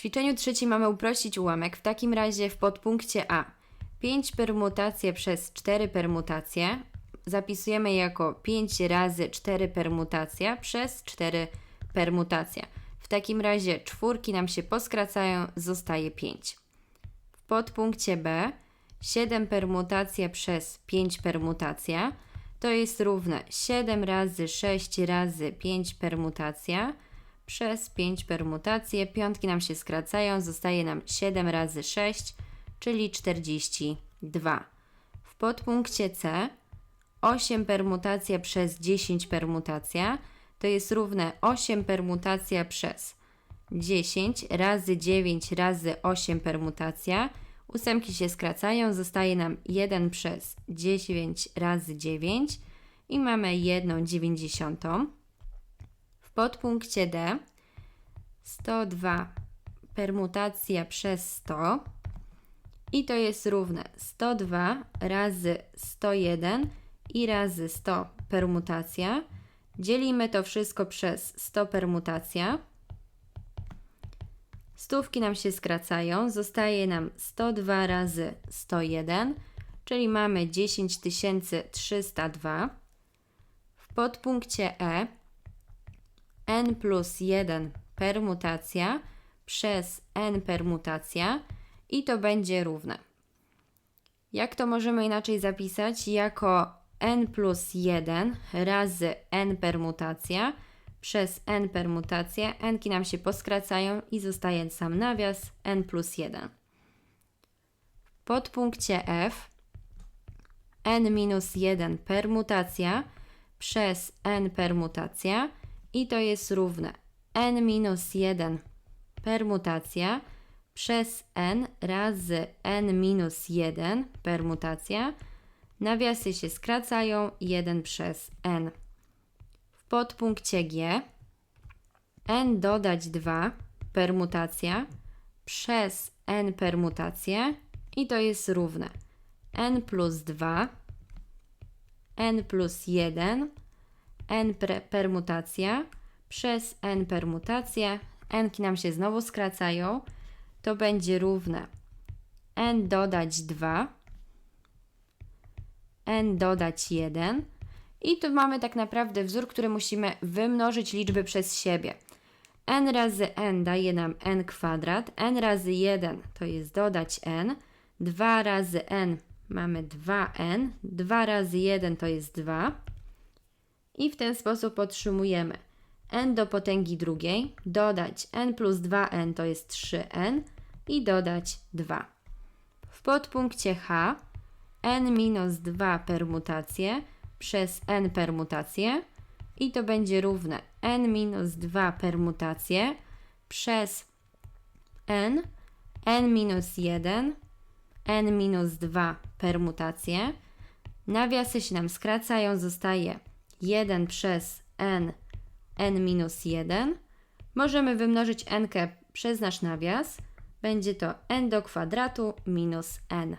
ćwiczeniu trzecim mamy uprościć ułamek. W takim razie w podpunkcie A 5 permutacje przez 4 permutacje zapisujemy jako 5 razy 4 permutacja przez 4 permutacja. W takim razie czwórki nam się poskracają, zostaje 5. W podpunkcie B 7 permutacja przez 5 permutacja to jest równe 7 razy 6 razy 5 permutacja przez 5 permutacje. Piątki nam się skracają, zostaje nam 7 razy 6, czyli 42. W podpunkcie C 8 permutacja przez 10 permutacja to jest równe 8 permutacja przez 10 razy 9 razy 8 permutacja. Ósemki się skracają, zostaje nam 1 przez 9 razy 9 i mamy 1 dziewięćdziesiątą. Podpunkcie D 102 permutacja przez 100 i to jest równe 102 razy 101 i razy 100 permutacja. Dzielimy to wszystko przez 100 permutacja. Stówki nam się skracają, zostaje nam 102 razy 101, czyli mamy 10302. W podpunkcie E n plus 1 permutacja przez n permutacja i to będzie równe. Jak to możemy inaczej zapisać? Jako n plus 1 razy n permutacja przez n permutacja. Nki nam się poskracają i zostaje sam nawias n plus 1. W podpunkcie F n minus 1 permutacja przez n permutacja i to jest równe. N minus 1 permutacja przez n razy n minus 1 permutacja. Nawiasy się skracają. 1 przez n. W podpunkcie G n dodać 2 permutacja przez n permutację i to jest równe. N plus 2 n plus 1 n permutacja przez n permutacja. Nki nam się znowu skracają. To będzie równe. N dodać 2 n dodać 1 i tu mamy tak naprawdę wzór, który musimy wymnożyć liczby przez siebie. n razy n daje nam n kwadrat, n razy 1 to jest dodać n, 2 razy n mamy 2n, 2 razy 1 to jest 2 i w ten sposób otrzymujemy n do potęgi drugiej, dodać n plus 2n to jest 3n i dodać 2. W podpunkcie H n minus 2 permutacje przez n permutacje i to będzie równe n minus 2 permutacje przez n, n minus 1, n minus 2 permutacje. Nawiasy się nam skracają, zostaje 1 przez n, n minus 1. Możemy wymnożyć n przez nasz nawias. Będzie to n do kwadratu minus n.